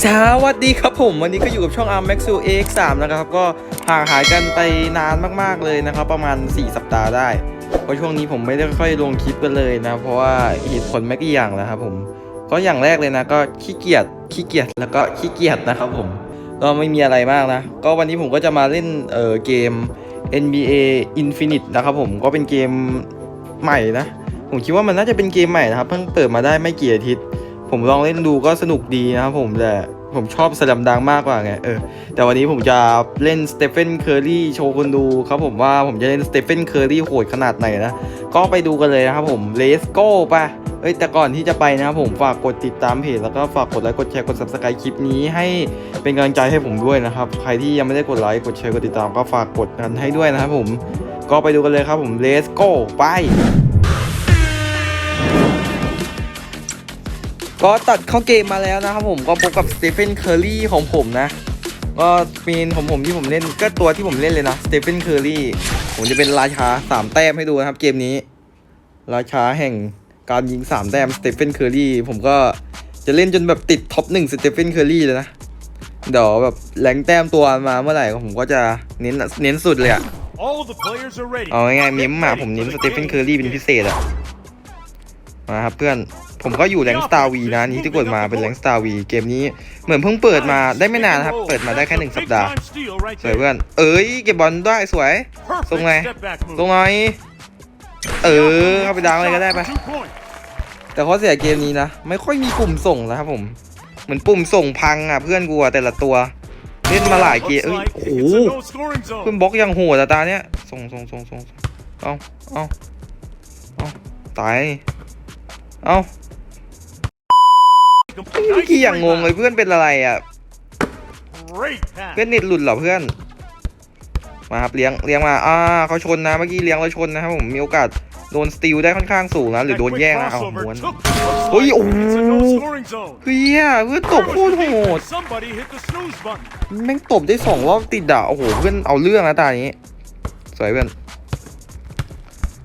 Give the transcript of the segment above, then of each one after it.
สวัสดีครับผม วันนี้ก็อยู่กับช่อง Arm Max X 3 นะครับก็ห่างหายกันไปนานมากๆเลยนะครับ ประมาณ 4 สัปดาห์ได้ เพราะช่วงนี้ผมไม่ได้ค่อยลงคลิปกันเลยนะ เพราะว่าเหตุผลไม่กี่อย่างแล้วครับผม ก็อย่างแรกเลยนะก็ขี้เกียจขี้เกียจแล้วก็ขี้เกียจนะครับผม ก็ไม่มีอะไรมากนะ ก็วันนี้ผมก็จะมาเล่นเอ่อเกม NBA Infinite นะครับผมก็เป็นเกมใหม่นะ ผมคิดว่ามันน่าจะเป็นเกมใหม่นะครับเพิ่งเปิดมาได้ไม่กี่อาทิตย์ ผมลองเล่นดูก็สนุกดีนะครับผมแต่ผมชอบสลัมดังมากกว่าไงเออแต่วันนี้ผมจะเล่นสเตฟเฟนเคอร์รี่โชว์คนดูครับผมว่าผมจะเล่นสเตฟเฟนเคอร์รี่โหดขนาดไหนนะ ก็ไปดูกันเลยนะครับผมเลสโก้ปะเอ้ยแต่ก่อนที่จะไปนะครับผมฝากกดติดตามเพจแล้วก็ฝากกดไลค์กดแชร์กด subscribe คลิปนี้ให้เป็นกำลังใจให้ผมด้วยนะครับ ใครที่ยังไม่ได้กดไลค์กดแชร์กดติดตามก็ฝากกดกันให้ด้วยนะครับผมก็ไปดูกันเลยครับผมเลสโก้ไป ก็ตัดเข้าเกมมาแล้วนะครับผมก็พบกับสเตเฟนเคอร์รี่ของผมนะ ก็เป็นของผมที่ผมเล่นก็ตัวที่ผมเล่นเลยนะสเตเฟนเคอร์รี่ผมจะเป็นราชาสามแต้มให้ดูนะครับ เกมนี้ ราชาแห่งการยิงสามแต้มสเตเฟนเคอร์รี่ผมก็จะเล่นจนแบบติดท็อปหนึ่งสเตเฟนเคอร์รี่เลยนะเดี๋ยวแบบแรงแต้มตัวมาเมื่อไหร่ผมก็จะเน้นเน้นสุดเลยอะ All the players are ready. เอาง่ายๆ Get เม้มหมา ready ผมเน้น for ส the เตเฟน game เคอร์รี่เป็นพิเศษอะมาครับเพื่อน ผมก็อยู่แรงสตาร์วีนะนี้ที่กดมาเป็นแรงสตาร์วีเกมนี้เหมือนเพิ่งเปิดมาได้ไม่นานนะครับ เปิดมาได้แค่หนึ่งสัปดาห์สวยเพื่อน เอ้ยเก็บบอลได้สวยตรงไงตรงไหนเออเข้าไปดังอะไรก็ได้ไปแต่ข้อเสียเกมนี้นะ ไม่ค่อยมีปุ่มส่งนะครับผม เหมือนปุ่มส่งพังอะเพื่อนกูอะแต่ละตัวเล่นมาหลายเกมเอ้ยโอ้โหเพื่อนบล็อกยังโหดอะตาเนี้ยส่งส่งส่งส่งเอาเอาเอาตายเอา เมื่อกี้อย่างงงเลยเพื่อนเป็นอะไรอะ Great pass. เพื่อนเน็ตหลุดเหรอเพื่อน มาครับเลี้ยงเลี้ยงมา อ่าเขาชนนะเมื่อกี้เลี้ยงแล้วชนนะครับผมมีโอกาสโดนสติลได้ค่อนข้างสูงนะหรือ That โดน quick แย่งนะเอา crossover ม้วน took- looks Ôi, like ồ. It's a no scoring zone. เฮียเพื่อนตบโคตรโหด Somebody hit the snooze button. แม่งตบได้สองรอบติดอะโอ้โหเพื่อนเอาเรื่องนะตานี้สวยเพื่อน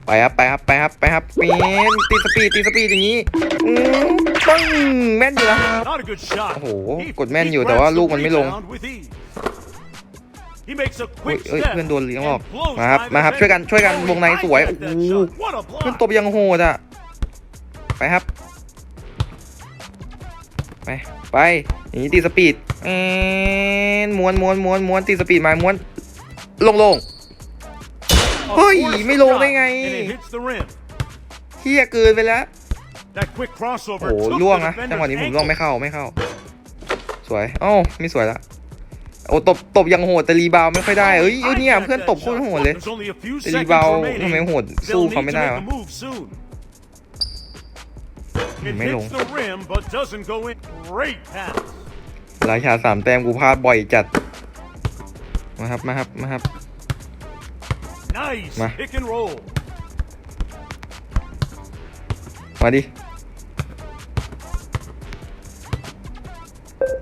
ไปครับไปครับไปครับไปครับเมนตีสปีดตีสปีดอย่างนี้อืมปึ้งแม่นอยู่นะ Not a good shot. โอ้โห He- กดแม่น he อยู่แต่ว่า grabs ลู the กมันไม่ลง rebound with ease. He makes a เฮ้ย quick เอ้ย step เพื่อนโดนเลี้ยงออก and blows มาครับ by มาครับ the ช่วยกัน defender. ช่วยกัน Oh, วงใน he สวย hijacked โอ้ that โห shot. What a เพื่อน block. ตบยังโหดอะไปครับไปไปอย่างนี้ตีสปีดเอ็นม้วนม้วนม้วนม้วนตีสปีดมาม้วนลงลง A เฮ้ย forced ไม่ลงได้ไง shot, and it hits the rim. เฮียเกินไปแล้ว That quick โอ้ crossover โห took ล่วง the นะจังหวะนี้ defender's ผมล่วง ankle. ไม่เข้าไม่เข้า สวยโอ้าไม่สวยละโอ้ตบตบยังโหดแต่รีบาวด์ไม่ค่อยได้เอ้ยเอ้ยเนี่ยเพื่อนตบโคตรโหดเลย There's only a few แต่ seconds รีบาวด์ remaining. ทำไมโหดสู้ They'll เขา need ไม่ to ได้ make วะ a move soon. It ไม่ลง hits the rim but doesn't go in. Great pass. ราชาสามแต้มกูพลาดบ่อยจัดมาครับมาครับมาครับ Nice Ma. pick and roll. มาดิ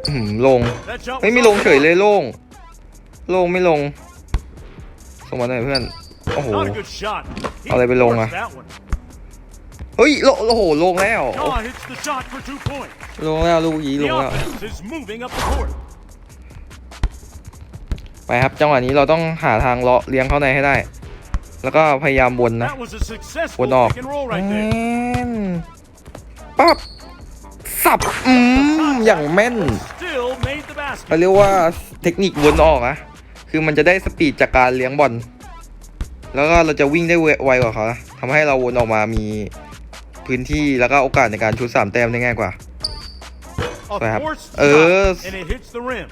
อื้อหืมลง That shot ไม่ was มี off ลง the เฉย mark. เลยโล่ง โล่งไม่ลง ส่งมาหน่อยเพื่อน โอ้โห Not a good shot. He เอาอะไรไปลงอะ forced that one. เฮ้ยโลโอ้โห ลงแล้ว Shaw hits the shot for two points. ลงแล้วลูกยีล The งแล้ว offense is moving up the court. ไปครับ จังหวะนี้เราต้องหาทางเลาะเลี้ยงเข้าในให้ได้ แล้วก็พยายามวนนะ That was a ว successful นออก pick and roll แม right there. นปั๊บ สับ อืม อย่างแม่น Still made the basket. เขาเรียกว่าเทคนิควนออกนะ คือมันจะได้สปีดจากการเลี้ยงบอล แล้วก็เราจะวิ่งได้ไวกว่าเขานะทำให้เราวนออกมามีพื้นที่แล้วก็โอกาสในการชุดสามแต้มได้ง่ายกว่า A Perhaps. forced Uh, shot, and it hits the rim.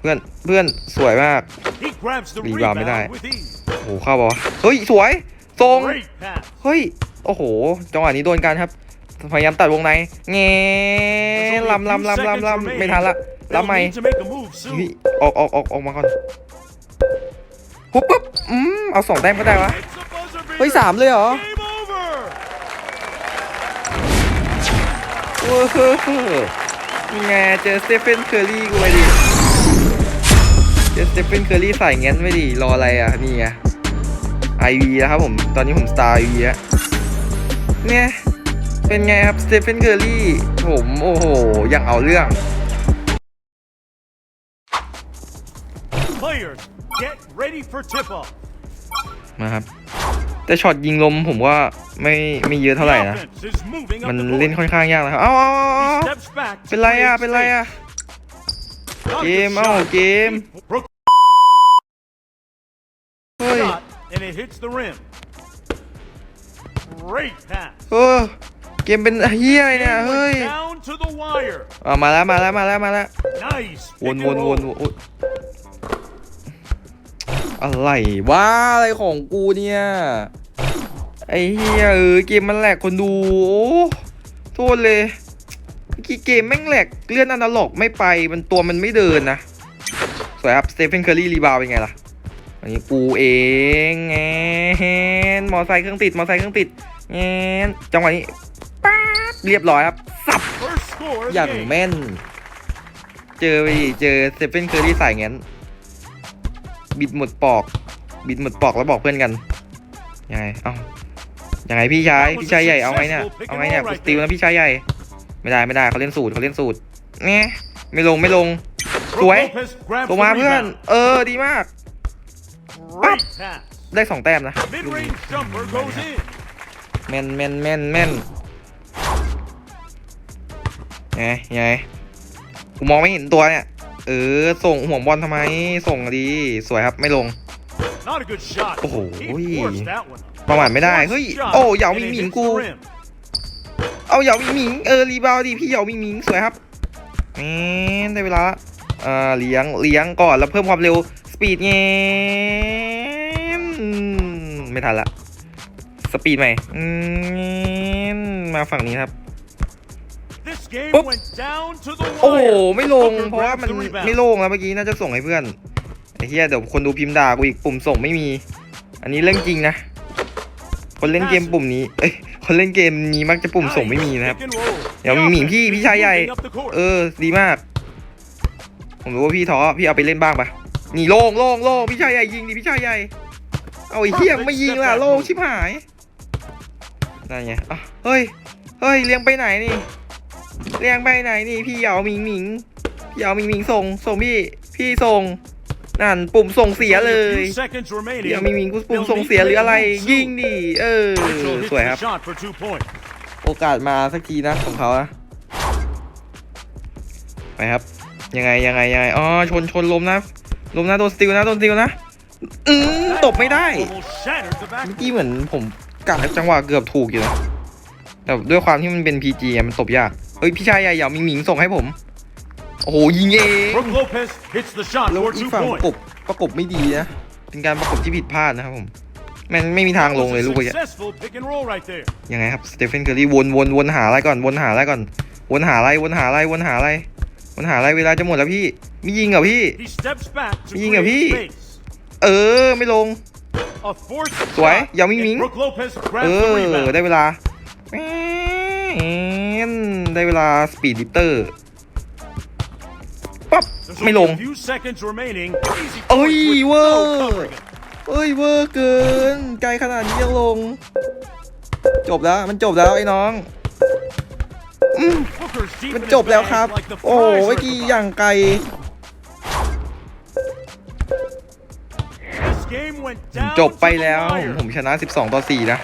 เพื่อนเพื่อนสวยมาก He grabs the Rebound rebound ไม่ได้ with ease. โอ้โหเข้าปะวะเฮ้ยสวยทรง Great pass. เฮ้ยโอ้โหจังหวะนี้โดนกันครับ พยายามตัดวงในเงี้ There's only a ลำ few ลำลำ seconds ลำลำ remaining. ไม่ทันละ They'll ลำใหม่ need to make a move เฮ้ย soon. ออกออกออกออกมาก่อนปุ๊บปุ๊บอืมเอาสองแต้มก็ได้วะ It's a buzzer เฮ้ย beater. สามเลยเหรอ Game over. โอ้โหยังไงเจอสเตเฟนเคอร์รี่กูไปดิเจอ สเตเฟนเคอร์รี่ใส่งั้นไม่ดิรออะไรอะนี่ไงไอวีนะครับผมตอนนี้ผมสตาร์ไอวีแล้วเนี่ยเป็นไงครับสเตเฟนเคอร์รี่ผมโอ้โหยังเอาเรื่อง Players, get ready for tip-off. มาครับแต่ช็อตยิงลมผมว่าไม่ไม่เยอะเท่าไหร่ The นะ offense is moving มัน up the เล่น court. ค่อนข้างยากนะครับ เอ้าเอ้าเอ้า He เอ้า steps back to เป็นไรอะ create เป็นไรอะ space. Not a เก good มเอ้า shot. เกม Brook เฮ้ย shot, and it hits the rim. Great pass. เออเกมเป็นเฮียอะไรเนี่ย Game เฮ้ย went down to the wire. อ่ามาแล้วมาแล้วมาแล้วมาแล้ว Nice. วน pick ว and น roll. วนอุ๊ยอะไรวะอะไรของกูเนี่ย ไอ้เฮียเออเกมมันแหลกคนดู โอ้โทษเลยเมื่อกี้เกมแม่งแหลกเลื่อนอนาล็อกไม่ไปมันตัวมันไม่เดินนะ สวยครับสเตฟ e นเคอร์รี่รีบาวเป็นไงล่ะอั นี้กูเองแงนมอไซค์เครื่องติด มอไซค์เครื่องติดแงนจังหวะนี้ป๊าบเรียบร้อยครับ สับ อย่างแม่น เจอไปเจอสเตฟ e นเคอรี่ใส่งั้นบิดหมดปอก บิดหมดปอกแล้วบอกเพื่อนกัน ยังไง เอ้า ยังไงพี่ชาย พี่ชายใหญ่ เอาไงเนี่ย เอาไงเนี่ยกูสติลนะพี่ชายใหญ่ ไม่ได้ไม่ได้เขาเล่นสูตรเขาเล่นสูตรเนี่ยไม่ลงไม่ลง สวยลงมาเพื่อน เออดีมาก Great pass. ได้สองแต้มนะ Mid-range jumper goes in. แม่นแม่นแม่นแม่นไงไงกูมองไม่เห็นตัวเนี่ย เออ ส่งห่วงบอลทำไม ส่งดี สวยครับ ไม่ลง Not a good shot. Oh, He ui. forced that one. ประมาทไม่ได้ เฮ้ย โอ้เหยา And มิง it หมิง hits กู the rim. เอาเหยามิงหมิง เออ รีบาวดีพี่เหยามิงหมิง สวยครับแหมได้เวลาละอ่า เลี้ยง เลี้ยงก่อน แล้วเพิ่มความเร็ว สปีดเงี้ย ไม่ทันละ สปีดใหม่อืมมาฝั่งนี้ครับ This game Boop. went down to the โอ้โห wire. ไม่ลง Booker เพราะว่า grabs มัน the rebound. ไม่โล่งแล้วเมื่อกี้น่าจะส่งให้เพื่อน ไอ้เหี้ยเดี๋ยวคนดูพิมพ์ด่ากูอีกปุ่มส่งไม่มี อันนี้เรื่องจริงนะ คนเล่นเกมปุ่มนี้ เอ้ย คนเล่นเกมนี้มักจะปุ่มส่งไม่มีนะครับ Pick and roll. เดี๋ยวมีหมิงพี่พี่ชายใหญ่ Moving up the court. เออ ดีมาก ผมรู้ว่าพี่ท้อ พี่เอาไปเล่นบ้างปะนี่โล่งโล่งโล่งพี่ชายใหญ่ยิงดิพี่ชายใหญ่ เอาไอ้เหี้ยไม่ยิงล่ะโลชิบหายนั่นไงอะเฮ้ย เฮ้ยเลี้ยงไปไหนนี่ เลี้ยงไปไหนนี่ พี่เหยาหมิงหมิงพี่เหยาหมิงหมิงส่งส่งพี่ พี่ส่ง นั่นปุ่มส่งเสียเลยเหยาหมิงหมิงกูปุ่มส่งเสียหรืออะไร ยิงดิ เออ สวยครับ โอกาสมาสักทีนะของเขาอะไปครับ ยังไงยังไงยังไง อ๋อ ชนชนลมนะ ลมนะโดนสติลนะโดนสติลนะ อืมต บไม่ได้ Almost shattered the เมื่อ back. กี้เหมือนผมกะจังหวะเกือบถูกอยู่นะแต่ด้วยความที่มันเป็น PG อะมันตบยากเฮ้ยพี่ชายใหญ่เหยาหมิงหมิงส่งให้ผม โอ้โหยิงเอง Brook Lopez hits the shot แล้ว for อีก two ฝั่งประก points. บประกบไม่ดีนะเป็นการประกบที่ผิดพลาดนะครับผมมันไม่มีทางลงเลย Was ลู a กเมื่อกี้ successful pick and roll right there. ยังไงครับสเตฟ e นเคอร์รี่วนวนวนหาอะไรก่อนวนหาอะไรก่อนวนหาอะไรวนหาอะไรวนหาอะไรวนหาอะไรเวลาจะหมดแล้วพี่มียิงเหรอพี่ He steps back to Nhìn kìa, create Phi. space. เออไม่ลง A forced สวย shot, อย่ามิง and มิง Brook Lopez เอ grabs the อ rebound. ได้เวลาแม่นได้เวลาสปีดลิฟเตอร์ปั๊บ There's ไม่ only ลง a few seconds remaining. Easy เอ้ย points with เวอ no ร์ covering. เอ้ยเวอร์เกินไกลขนาดนี้ยังลง จบแล้วมันจบแล้วไอ้น้องอืม Booker's deep มัน in his จบแล้วครับ bag like the โอ้ fries เมื่อ are กี้ about. อย่างไกล จบไป to the แล้ว wire. ผมชนะ 12 ต่อ 4 นะ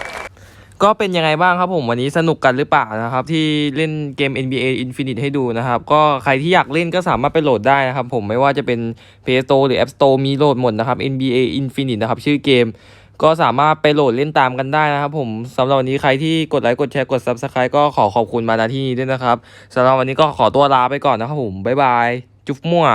ก็เป็นยังไงบ้างครับผมวันนี้สนุกกันหรือเปล่านะครับ ที่เล่นเกม NBA Infinite ให้ดูนะครับ ก็ใครที่อยากเล่นก็สามารถไปโหลดได้นะครับ ผมไม่ว่าจะเป็น Play Store หรือ App Store มีโหลดหมดนะครับ NBA Infinite นะครับ ชื่อเกมก็สามารถไปโหลดเล่นตามกันได้นะครับผมสำหรับวันนี้ใครที่กดไลค์กดแชร์กด Subscribe ก็ขอขอบคุณมาณที่นี้ด้วยนะครับสำหรับวันนี้ก็ขอตัวลาไปก่อนนะครับผมบ๊ายบายจุ๊บมั่ว